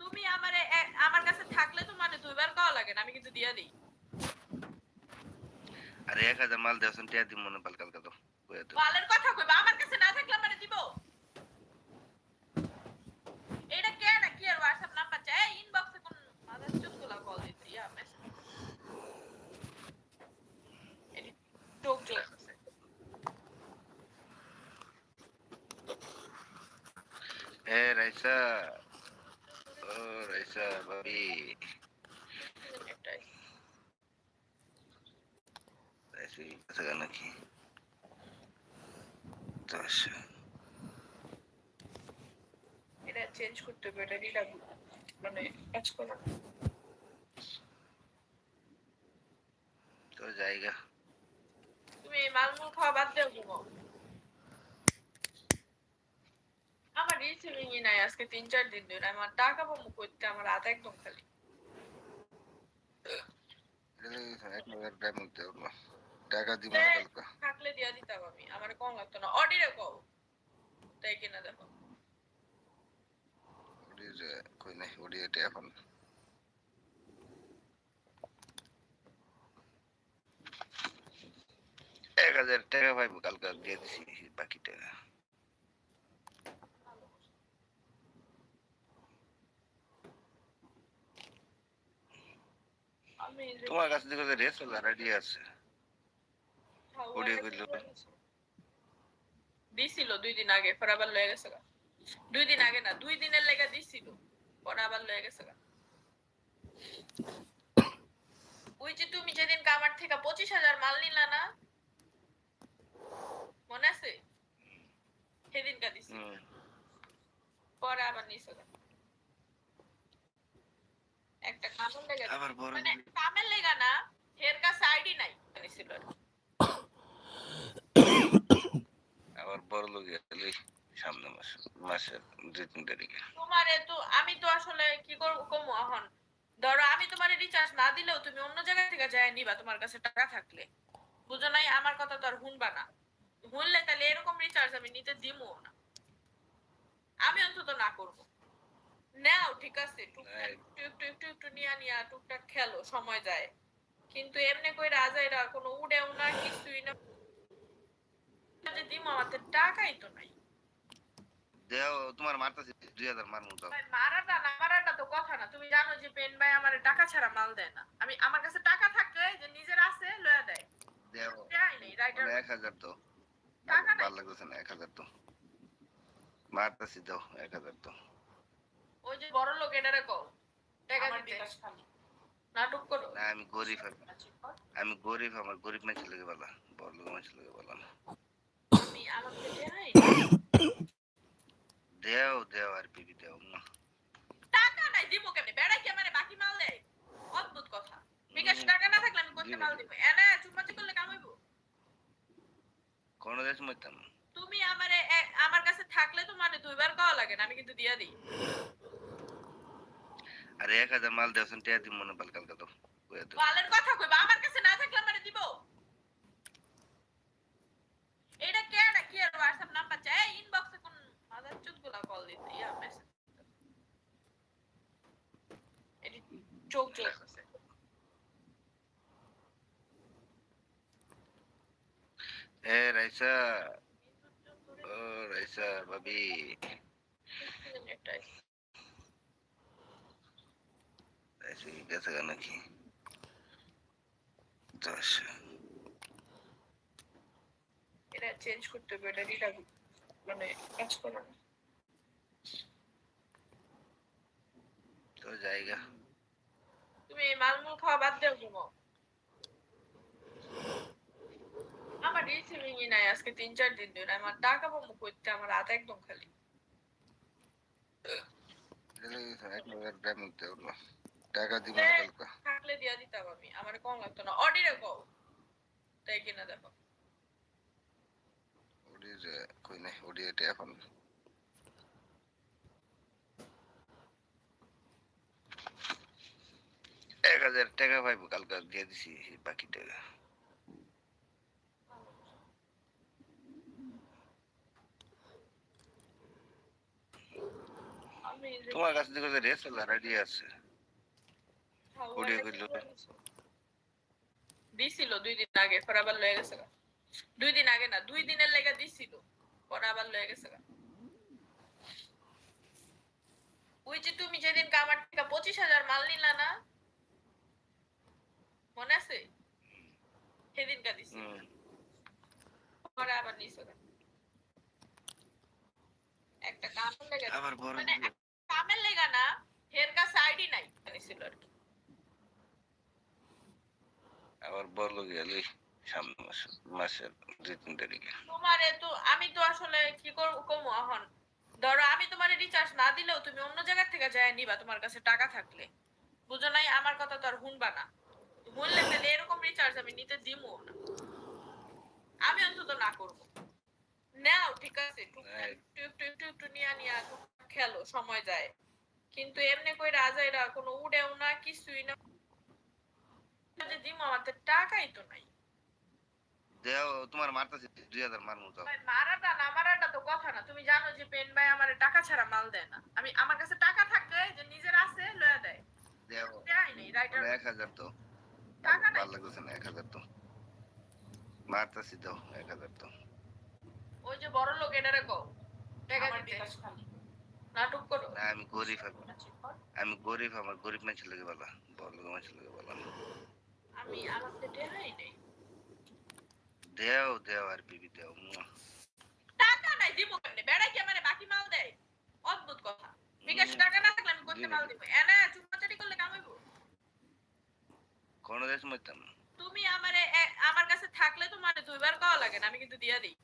তুমি আমারে আমার কাছে থাকলে তো মানে দুইবার কওয়া লাগে না আমি কিন্তু দিয়া দিই আর এক হাজার মাল দেওছেন টিয়া দিম মনে পাল কালকা তো কয়ে তো মালের কথা কইবা আমার কাছে না থাকলে আমারে দিব এটা কে না কি আর WhatsApp নাম্বার চাই ইনবক্সে কোন মাদার চুতগুলা কল দিতে ইয়া মেসেজ এডি টোক চলতেছে এ রাইসা ও রাইসা ভাবি। এটাই। রাইসা কথা নাকি দশ এটা চেঞ্জ করতে হবে এটা মানে কাজ করো। তো জায়গা। তুমি মালমূল খাওয়া বাদ নাই আজকে তিন চার দিন ধরে। আমার টাকা পাবো করতে আমার হাত একদম খালি। টাকা দিব না কালকা থাকলে দিয়া দিতাম আমি। আমার কম লাগতো না। অডিরে কও। তাই কিনা দেখো। ওডি কই নাই ওডি এখন। এক হাজার টাকা পাইবো কালকা দিয়ে দিছি বাকি টাকা আমি এই যে তোমার কাছে দেখো রেস রেডি আছে। ওডিও। দিছিল দুই দিন আগে পরে আবার লয়ে গেছে দুই দিন আগে না দুই দিনের লেগে দিছিল পরে আবার লয়ে গেছে ওই যে তুমি যেদিন কামার থেকে পঁচিশ হাজার মাল নিলা না মনে আছে? সেদিনকা দিছি পরে আবার নিছো। একটা কামের লেগে আবার বড় মানে কামের লেগা না হের কাছে আইডি নাই। নিছিল। আবার বড় লোক গেলে সামনে মাস মাসের দুই তিন তারিখে। তোমারে তো আমি তো আসলে কি করব কমু এখন? ধরো আমি তোমার রিচার্জ না দিলেও তুমি অন্য জায়গা থেকে যায় নিবা তোমার কাছে টাকা থাকলে। বুঝো নাই আমার কথা তো আর শুনবা না। শুনলে তাহলে এরকম রিচার্জ আমি নিতে দিমও না। আমি অন্তত না করব। নাও ঠিক আছে টুকটাক একটু একটু একটু একটু নিয়া নিয়া টুকটাক খেলো সময় যায়। কিন্তু এমনি কই রাজাইরা কোনো উড়েও না কিছুই না। দিমো আমাদের টাকাই তো নাই। দেও তোমার মারতাছি দুই হাজার মার মতো মারাটা না মারাটা তো কথা না। তুমি জানো যে পেন ভাই আমার টাকা ছাড়া মাল দেয় না। আমি আমার কাছে টাকা থাকলে যে নিজের আছে লয়া দেয়। দেও মানে এক হাজার তো টাকা ভালো লাগতেছে না এক হাজার তো মারতাছি দাও এক হাজার তো ওই যে বড় লোক এটারে কও টাকা দিতে। নাটক করো। না আমি গরিব আমি আমি গরিব আমার গরিব মানুষ লেগে বলা। বড় লোক মানুষ লেগে বলা না। আমি দেয় দেও দেও আর বিবি দেও না টাকা নাই দিব কেমনে? বেড়াই কি আমারে বাকি মাল দেয়? অদ্ভুত কথা। বিকাশ টাকা না থাকলে আমি কোথায় মাল দিব? এনে চুমাচি করলে কামাইবো কোন দেশ মধ্যম তুমি আমারে আমার কাছে থাকলে তো মানে দুইবার কওয়া লাগে না আমি কিন্তু দিয়া দিই। আর এক হাজার মাল দেওছেন টিয়া দিম মনে পাল কালকা তো কয়ে তো মালের কথা কইবা আমার কাছে না থাকলে আমারে দিব? এটা কে না কি আর WhatsApp নাম্বার চাই? ইনবক্সে কোন মাদার চুতগুলা কল দিতে? ইয়া মেসেজ এডি চোখ চলতেছে এ রাইসা। ও রাইসা ভাবি। এটাই রাইসা কি গেছে নাকি দশ এটা চেঞ্জ করতে হবে এটা মানে কাজ করো তো জায়গা। তুমি এই মালমূল খাওয়া বাদ দাও ঘুমো। আমার রিসিভিং নাই আজকে তিন চার দিন ধরে। আমার টাকা পাবো করতে আমার হাত একদম খালি। এক হাজার টাকা দিব না হ্যাঁ, কালকে। থাকলে দিয়া দিতাম আমি। আমার কম লাগতো না। অর্ডারে কও। তাই কি না দেখো অর্ডারে কই নাই অর্ডারে এখন। এক হাজার টাকা পাইব কালকে দিয়ে দিছি বাকি টাকা। তোমার কাছে দেখো রেস আইডি আছে। Audio করল। দিছিল দুই দিন আগে পরে আবার লয়ে গেছে দুই দিন আগে না দুই দিনের লেগে দিছিল পরে আবার লয়ে গেছে ওই যে তুমি যেদিন কামার থেকে পঁচিশ হাজার মাল নিলা না মনে আছে? সেদিনকা দিছি হুম। পরে আবার নিছো একটা কামের লেগে আবার বড় মানে কামের লেগা না হের কাছে আইডি নাই নিছিল আর কি আবার বড় গেলি সামনে মাসে মাসের দুই তিন তারিখে। তোমারে তো আমি তো আসলে কি করব কমু এখন ধরো আমি তোমার রিচার্জ না দিলেও তুমি অন্য জায়গা থেকে যায় নিবা তোমার কাছে টাকা থাকলে। বুঝো নাই আমার কথা তো আর না। তাহলে এরকম রিচার্জ আমি নিতে দিমু না। আমি অন্তত না করব। নাও ঠিক আছে। একটু একটু একটু একটু নিয়া নিয়া খেলো সময় যায়। কিন্তু এমনি কই রাজাইরা কোনো উড়েও না কিছুই না। যে দিমু আমার টাকাই তো নাই। দেও তোমার মারতাছি দুই হাজার মার ভাই, মারাটা না মারাটা তো কথা না। তুমি জানো যে পেন ভাই আমার টাকা ছাড়া মাল দেয় না। আমি আমার কাছে টাকা থাকে যে নিজের আছে লয়া দেয়। দেও দেয় নাই রাইটার এক হাজার তো। টাকা নাই। ভালো লাগতেছে না এক হাজার তো। মারতাছি দাও এক হাজার তো। ওই যে বড় লোক এটারে কও টাকা দিতে। নাটক করো। আমি গরিব আমি আমি গরিব আমার গরিব মানুষ লাগে বলা বড় লোক মানুষ লাগে বলা। আমি আমার তো টেহাই নেই দেও দেও আর বিবি দেও টাকা নাই দিব কেমনে? বেড়াই কি আমারে বাকি মাল দেয়? অদ্ভুত কথা। বিকাশ টাকা না থাকলে আমি করতে মাল দিব? এনা চুপাচাটি করলে কামাইবো কোনো দেশ মরতাম তুমি আমারে আমার কাছে থাকলে তোমার দুইবার কওয়া লাগে না আমি কিন্তু দিয়া দিই।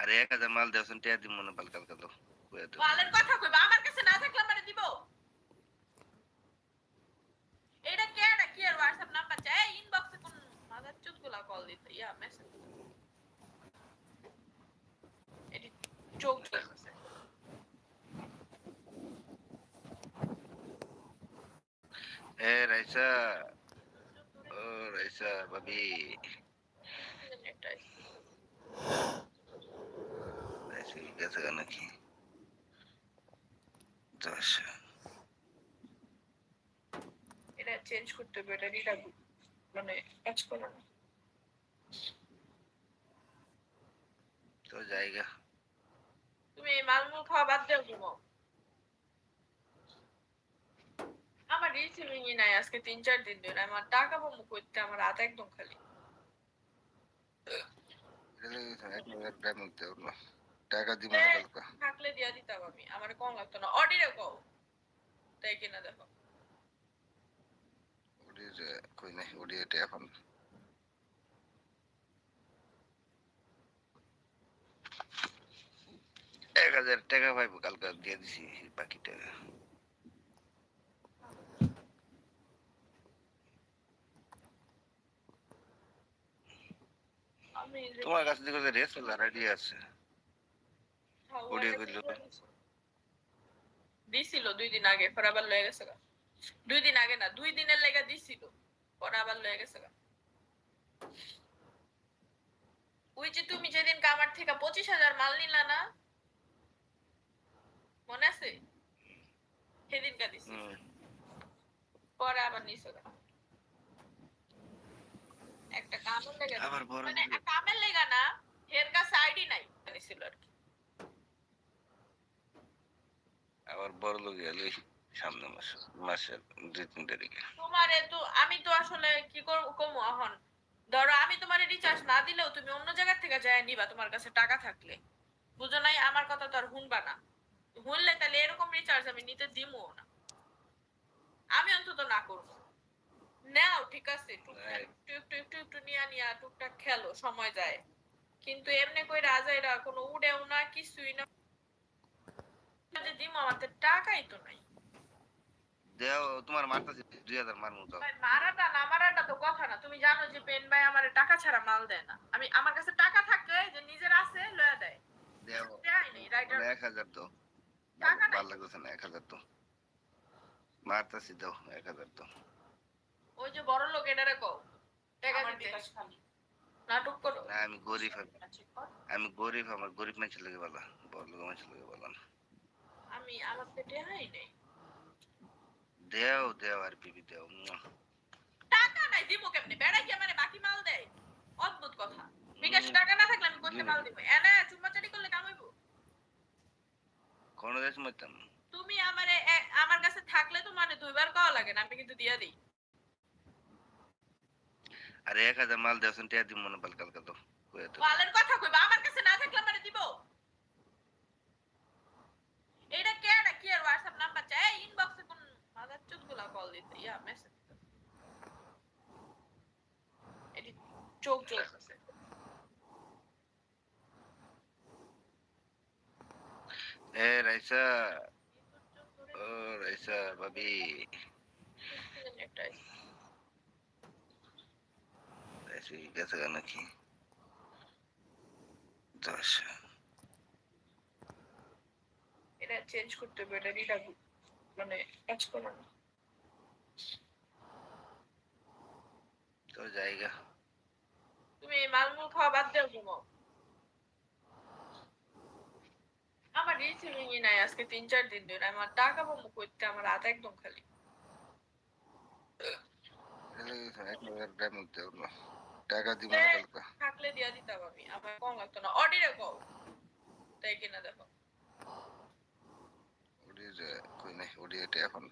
আর এক হাজার মাল দেওছেন টিয়া দিব মনে পাল তো। কইয়া কথা কইবা আমার কাছে না থাকলে আমারে দিব এটা কে না কি আর হোয়াটসঅ্যাপ নাম্বার চাই ইনবক্সে কোন মাদার চুতগুলা কল দিতে ইয়া মেসেজ এটি চোখ জ্বলতেছে এ রাইসা। ও রাইসা ভাবি। গেছে নাকি? দশ এটা চেঞ্জ করতে হবে এটা মানে কাজ করে না। তো জায়গা তুমি মালমূল খাওয়া বাদ দাও ঘুমাও আমার রিসিভিং ই নাই আজকে তিন চার দিন ধরে। আমার টাকা বমু করতে আমার হাত একদম খালি। টাকা দিব না কালকে। থাকলে দিয়া দিতাম আমি আমার কম লাগতো না। অডিরে কও। তাই কিনা দেখো। কই নাই এখন। এক হাজার টাকা পাইবো কালকে দিয়ে দিছি বাকি টাকা। তোমার কাছে দেখো যে রেসেল রেডি আছে হ্যাঁ, audio ওটা দিছিল দুই দিন আগে পরে আবার লয়ে গেছে গা। দুই দিন আগে না দুই দিনের লেগে দিছিল পরে আবার লয়ে গেছে গা। ওই যে তুমি যেদিন কামার থেকে পঁচিশ হাজার মাল নিলা না মনে আছে সেদিনকা দিছি হুম। পরে আবার নিছো গা। একটা কামের লেগে আবার বড় মানে কামের লেগা না এর কাছে আইডি নাই। নিছিল আর কি আবার বড় লোক গেলি সামনে মাসে মাসের দুই তিন তারিখে। তোমারে তো আমি তো আসলে কি করব এখন ধরো আমি তোমার রিচার্জ না দিলেও তুমি অন্য জায়গা থেকে যায় নিবা তোমার কাছে টাকা থাকলে। বুঝো নাই আমার কথা তো আর শুনবা না। শুনলে তাহলে এরকম রিচার্জ আমি নিতে দিমু না। আমি অন্তত না করব। নাও ঠিক আছে নিয়া নিয়া টুকটাক খেলো সময় যায়। কিন্তু এমনি কই রাজাইরা কোনো উড়েও না কিছুই না। দিমু আমার টাকাই তো নাই। দেও তোমার মারতাছি দুই হাজার মার মতো। ভাই, মারাটা না মারাটা তো কথা না। তুমি জানো যে পেন ভাই আমার টাকা ছাড়া মাল দেয় না। আমি আমার কাছে টাকা থাকে যে নিজের আছে লয়া দেয়। দেও দেয় নাই রাইটার। এক হাজার তো। টাকা। ভালো লাগতেছে না এক হাজার তো। মারতাছি দাও এক হাজার দাও ওই যে বড় লোক এটারে কও টাকা দিতে। নাটক করো। না আমি গরিব আমি। কর। আমি গরিব আমার গরিব মানুষের লাগে বলা। বড় লোক মানুষের লাগে বলা আমি আমার পেটে হাই নেই। দেও দেও আর বিবি দেও। টাকা নাই দিব কেমনে? বেড়া কি আমারে বাকি মাল দেয়? অদ্ভুত কথা। বিকাশ টাকা না থাকলে আমি করতে মাল দিব এনে চুম্মাচারি করলে কামাইবো কোনো দেশ মইতাম তুমি আমারে আমার কাছে থাকলে তো মানে দুইবার কওয়া লাগে না আমি কিন্তু দিয়া দিই। আর এক হাজার মাল দেওছেন টিয়া দিব মনে পাল কালকে তো। মালের কথা কইবা আমার কাছে না থাকলে আমারে দিব। এটা কে না কি আর হোয়াটসঅ্যাপ নাম্বার চাই? ইনবক্সে কোন মাদার চোদগুলা কল দিতে? ইয়া মেসেজ এটি চোখ চোখ আছে। এ রাইসা। ও রাইসা ভাবি। একটা রাইসা কি গেছে গা নাকি? দশ। এটা চেঞ্জ করতে হবে এটা রিডা মানে কাজ করো না। তো জায়গা। তুমি মালমূল খাওয়া বাদ দাও ঘুমাও আমার রিসিভিংই নাই আজকে তিন চার দিন ধরে। আমার টাকা বন্ধ করতে আমার হাত একদম খালি। টাকা দিব না কালকে। থাকলে দিয়া দিতাম আমি আমার কম লাগতো না। অডিরে কও। তাই কিনা দেখো। ওডি কই নাই এটা এখন।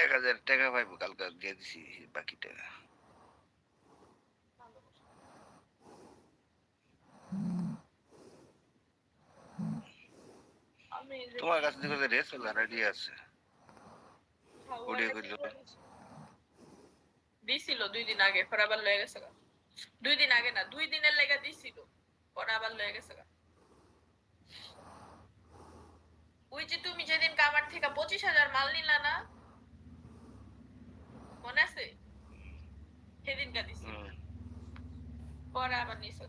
এক হাজার টাকা পাইবো কালকে দিয়ে দিছি বাকি টাকা। তোমার কাছে দেখো রেস রেডি আছে। একটা করল। দিছিল দুই দিন আগে পরে আবার লয়ে গেছে দুই দিন আগে না দুই দিনের লেগে দিছিল পরে আবার লয়ে গেছে ওই যে তুমি যেদিন কামার থেকে পঁচিশ হাজার মাল নিলা না মনে আছে? সেদিনকা দিছিল। হুম। পরে আবার নিছে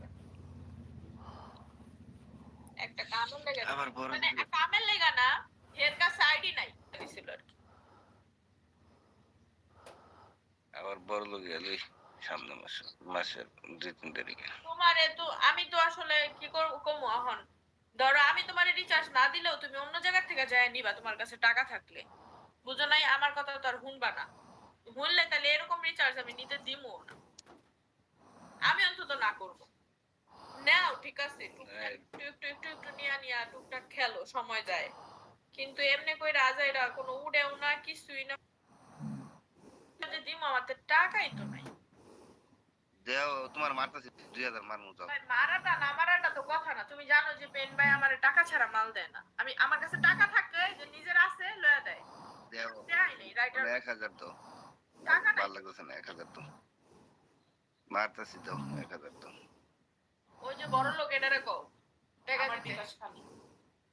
একটা কামের লেগে আবার মানে। কামের লেগা না এর কাছে আইডি নাই দিছিল আর কি। আবার বড় লোক গেলে সামনে মাসে মাসের দুই তিন তারিখে। তোমারে তো আমি তো আসলে কি করব কমু এখন ধরো আমি তোমার রিচার্জ না দিলেও তুমি অন্য জায়গা থেকে যায় নিবা তোমার কাছে টাকা থাকলে। বুঝো নাই আমার কথা তো আর শুনবা না। শুনলে তাহলে এরকম রিচার্জ আমি নিতে দিমু না। আমি অন্তত না করব। নাও ঠিক আছে একটু একটু একটু একটু নিয়া নিয়া টুকটাক খেলো সময় যায়। কিন্তু এমনি কই রাজাইরা কোনো উড়েও না কিছুই না। যে দিমু আমার তো টাকাই তো নাই। দেও তোমার মারতাছি দুই হাজার মার ভাই মারাটা না মারাটা তো কথা না। তুমি জানো যে পেন ভাই আমার টাকা ছাড়া মাল দেয় না। আমি আমার কাছে টাকা থাকে যে নিজের আছে লয়া দেয়। দেও দেয় নেই রাইটার বলে এক হাজার তো টাকা ভালো লাগতেছে না এক হাজার তো মারতাছি দাও এক হাজার তো ওই যে বড় লোক এটারে কও টাকা দিতে। খালি।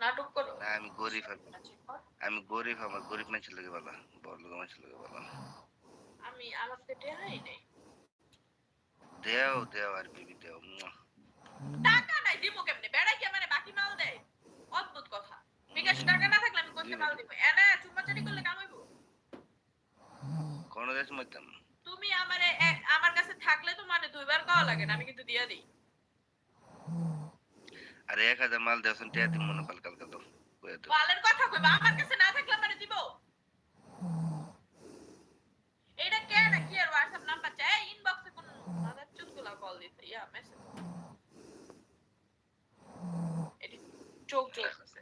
নাটক করো। না আমি গরিব আমি কর আমি গরিব আমার গরিব মানুষের লাগে বলা বড় লোক মানুষের লাগে বলা। আমি আমার পেটে হাই নেই। দেও দেও আর বিবি দেও। টাকা নাই দিব কেমনে? বেড়া কি আমারে বাকি মাল দেয়? অদ্ভুত কথা। বিকাশ টাকা না থাকলে আমি করতে মাল দিব? এনে চুম্মাচারি করলে কামাইবো কোনো দেশ মইতাম তুমি আমারে আমার কাছে থাকলে তো মানে দুইবার কওয়া লাগে না আমি কিন্তু দিয়া দিই। আর এক হাজার মাল দেওছেন টিয়া দিব মনে তো কয়ে তো মালের কথা কইবা আমার কাছে না থাকলে মানে দিব এটা কে না কি আর হোয়াটসঅ্যাপ নাম্বার চাই ইনবক্সে কোন মাদার চোদগুলা কল দিতে ইয়া মেসেজ এটি চোখ আছে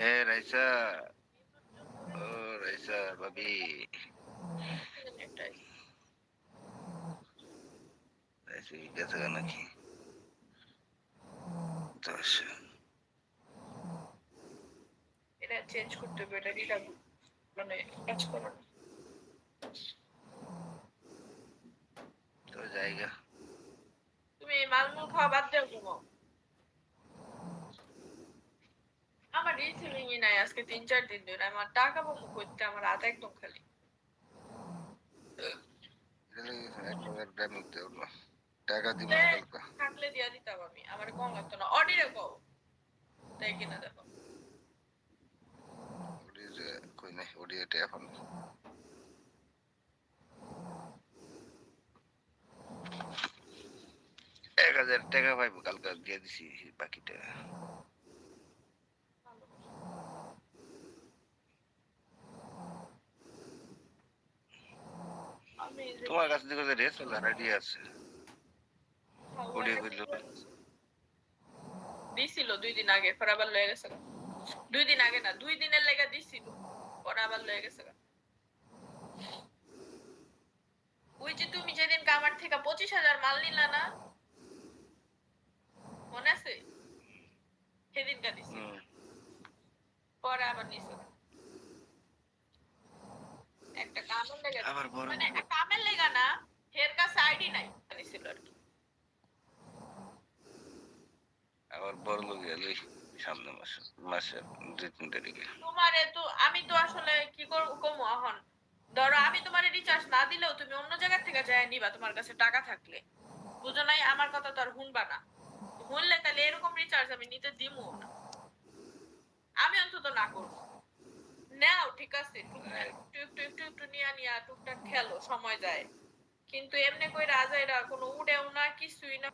এ রাইসা ও রাইসা ভাবি। গেছে নাকি? দশ এটা চেঞ্জ করতে হবে এটা মানে কাজ করো তো জায়গা। খাওয়া বাদ দাও ঘুমাও আমার রিসিভিংই নাই আজকে তিন চার দিন ধরে। আমার টাকা বন্ধ করতে আমার হাত একদম খালি। টাকা দিব থাকলে দিয়া দিতাম আমি। আমার কম লাগতো না। অডিরে কও। তাই কিনা দেখো। ওডির কই নাই ওডি এটা এখন। এক হাজার টাকা পাইবো, কালকে দিয়ে দিছি বাকিটা। তোমার কাছে দেখো রেস রেডি আছে। দিছিল দুই দিন আগে, পরে আবার লয়ে গেছে দুই দিন আগে না, দুই দিনের লেগে দিছিল, পরে আবার লয়ে গেছে। ওই যে তুমি যেদিন কামার থেকে পঁচিশ হাজার মাল নিলা না মনে আছে? সেদিনটা দিছি। পরে আবার নিছো। একটা কামের লেগে মানে কামের লেগা না হের কাছে আইডি নাই নিছিল আর কি। আবার বড় লোক এলো সামনে মাসে মাসের দুই তিন তারিখে তোমারে তো আমি তো আসলে কি করব কমু এখন ধরো আমি তোমারে রিচার্জ না দিলেও তুমি অন্য জায়গা থেকে যায় নিবা তোমার কাছে টাকা থাকলে। বুঝো নাই আমার কথা তো আর শুনবা না। শুনলে তাহলে এরকম রিচার্জ আমি নিতে দিমু না। আমি অন্তত না করব। নাও ঠিক আছে। নিয়া নিয়া টুকটাক খেলো সময় যায়। কিন্তু এমনি কই রাজাইরা কোনো উড়েও না কিছুই না।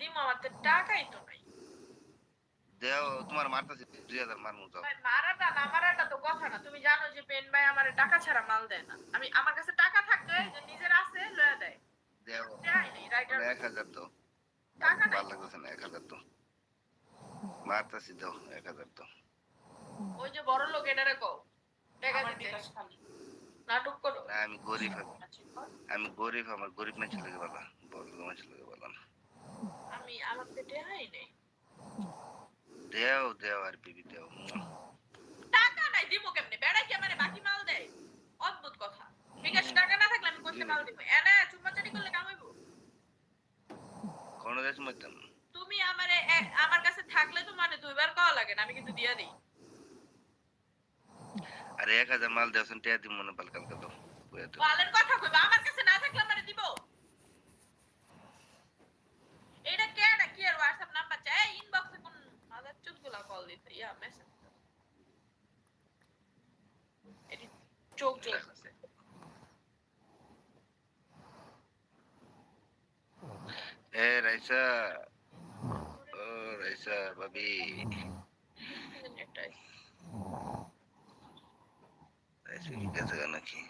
দিমু আমার তো টাকাই তো নাই। দেও তোমার মারতেছি দুই হাজার মার মতো ভাই মারাটা না মারাটা তো কথা না। তুমি জানো যে পেন ভাই আমার টাকা ছাড়া মাল দেয় না। আমি আমার কাছে টাকা থাকলে যে নিজের আছে লয়া দেয়। দেও। এক হাজার ভালো লাগতেছে না এক হাজার তো মারতেছি দাও এক হাজার তো ওই যে বড় লোক এটারে কও টাকা নাটক করো না আমি গরিব আমি গরিব আমার গরিব মানুষ লাগে বলা বড় লোক মানুষ লাগে বলা না আমি আমার তো টেহাই নেই দেও দেও আর বিবি দেও টাকা নাই দিব কেমনে বেড়া কি আমারে বাকি মাল দেয় অদ্ভুত কথা ঠিক আছে টাকা না থাকলে আমি কোথায় মাল দিব এনে করলে কামাইব কোনো দেশ মধ্যে। তুমি আমারে আমার কাছে থাকলে তো মানে দুইবার কওয়া লাগে না আমি কিন্তু দিয়া দিই। আর এক হাজার মাল দেওছেন টিয়া দিব মনে পাল কালকে তো মালের কথা কইবা আমার কাছে না থাকলে আমারে দিব? এটা কে এটা কি আর হোয়াটসঅ্যাপ নাম্বার চাই? ইনবক্সে কোন মাদার চুতগুলা কল দিতে ইয়া মেসেজ এটি চোখ জ্বলতেছে এ রাইসা। ও রাইসা ভাবি। রাইসা কি গা নাকি?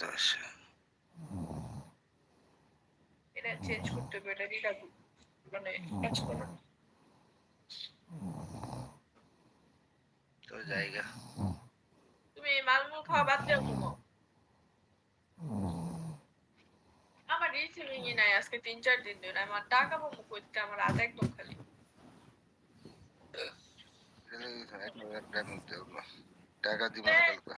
দশ। এটা চেঞ্জ করতে এটা রিডা মানে কাজ করো তো জায়গা। তুমি মালমূল খাওয়া বাদ দাও তুমি আমার ভেঙে নাই আজকে তিন চার দিন ধরে। আমার টাকা পাবো করতে আমার হাত একদম খালি। টাকা দিব